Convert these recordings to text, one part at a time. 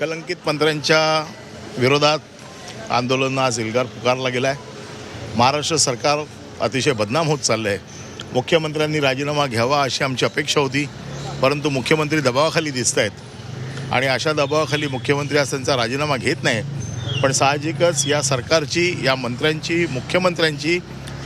कलंकित मंत्र्यांच्या विरोधात आंदोलन आज एल्गार पुकारला गेला आहे महाराष्ट्र सरकार अतिशय बदनाम होत चाललं आहे मुख्यमंत्र्यांनी राजीनामा घ्यावा अशी आमची अपेक्षा होती परंतु मुख्यमंत्री दबावाखाली दिसत आहेत आणि अशा दबावाखाली मुख्यमंत्री आज त्यांचा राजीनामा घेत नाही पण साहजिकच या सरकारची या मंत्र्यांची मुख्यमंत्र्यांची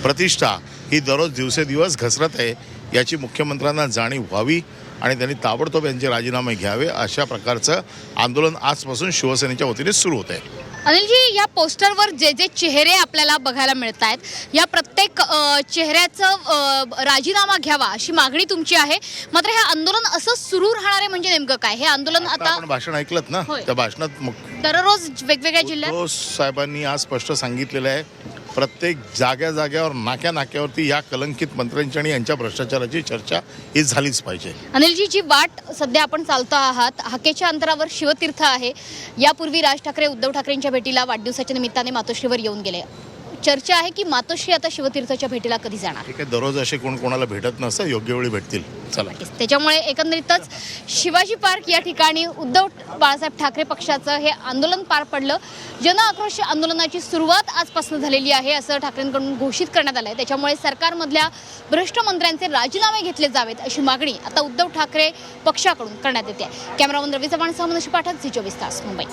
प्रतिष्ठा ही दररोज दिवसेदिवस घसरत आहे याची मुख्यमंत्र्यांना जाणीव व्हावी. आणि त्यांनी ताबडतोब यांचे राजीनामे घ्यावे अशा प्रकारचं आंदोलन आजपासून शिवसेनेच्या वतीने सुरू होत आहे अनिलजी या पोस्टरवर जे जे चेहरे आपल्याला बघायला मिळत आहेत या प्रत्येक चेहऱ्याचं राजीनामा घ्यावा अशी मागणी तुमची आहे. मात्र हे आंदोलन असं सुरू राहणार आहे म्हणजे नेमकं काय? हे आंदोलन आता आपण भाषण ऐकलं ना. त्या भाषणात दररोज वेगवेगळ्या जिल्ह्यात? साहेबांनी आज स्पष्ट सांगितलेलं आहे. प्रत्येक जाग्या जाग्यावर नाक्या नाक्यावरती या कलंकित मंत्र्यांची आणि यांच्या भ्रष्टाचाराची चर्चा ही झालीच पाहिजे. अनिलजी जी वाट सध्या आपण चालतो आहात हाकेच्या अंतरावर शिवतीर्थ आहे. यापूर्वी राज ठाकरे उद्धव ठाकरेंच्या भेटीला वाढदिवसाच्या निमित्ताने मातोश्रीवर येऊन गेले. चर्चा आहे की मातोश्री आता शिवतीर्थच्या भेटीला कधी जाणार? ठीक आहे दररोज असे कोण कोणाला भेटत नसतं योग्य वेळी भेटतील. चला. त्याच्यामुळे एकंदरीतच शिवाजी पार्क या ठिकाणी उद्धव बाळासाहेब ठाकरे पक्षाचं हे आंदोलन पार पडलं. जन आक्रोश आंदोलनाची सुरुवात आजपासून झालेली आहे असं ठाकरेंकडून घोषित करण्यात आलं आहे त्याच्यामुळे सरकारमधल्या भ्रष्ट मंत्र्यांचे राजीनामे घेतले जावेत अशी मागणी आता उद्धव ठाकरे पक्षाकडून करण्यात येते. कॅमेरामन रवी चव्हाण सह मनुष्य पाठक झी चोवीस तास मुंबई.